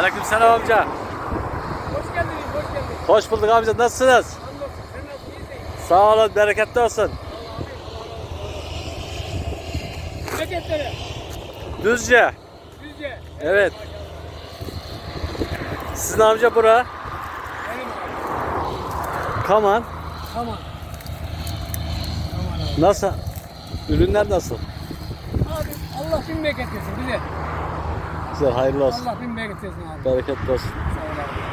Aleykümselam amca. Hoş geldiniz, hoş geldiniz. Hoş bulduk amca. Nasılsınız? Hamdolsun, sen iyisin? Sağ olun. Bereketli olsun. Ceketlere, Düzce. sizce. Evet. Sizin amca bura. Benim. Kaman. Tamam. Tamam abi. Nasıl? Ürünler nasıl? Abi Allah bin bereket versin bize. Güzel. Hayırlı olsun. Allah bin bereket versin abi. Bereketli olsun. Sağ ol abi.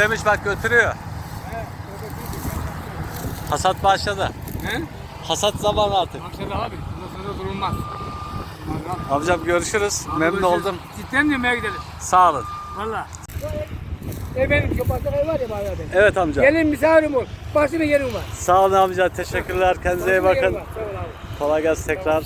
Yüklemiş bak götürüyor. Hasat başladı. He? Hasat zamanı artık. Maşallah abi. Bundan sonra durulmaz. Amcam görüşürüz. Memnun oldum. Cidden diyorum ya gidelim. Sağ olun. Valla. E benim ev var ya bana ben. Evet amca. Gelin misafirim ol. Bir yerim var. Sağ olun amca. Teşekkürler. Kendinize iyi bakın. abi. Kolay gelsin tekrar.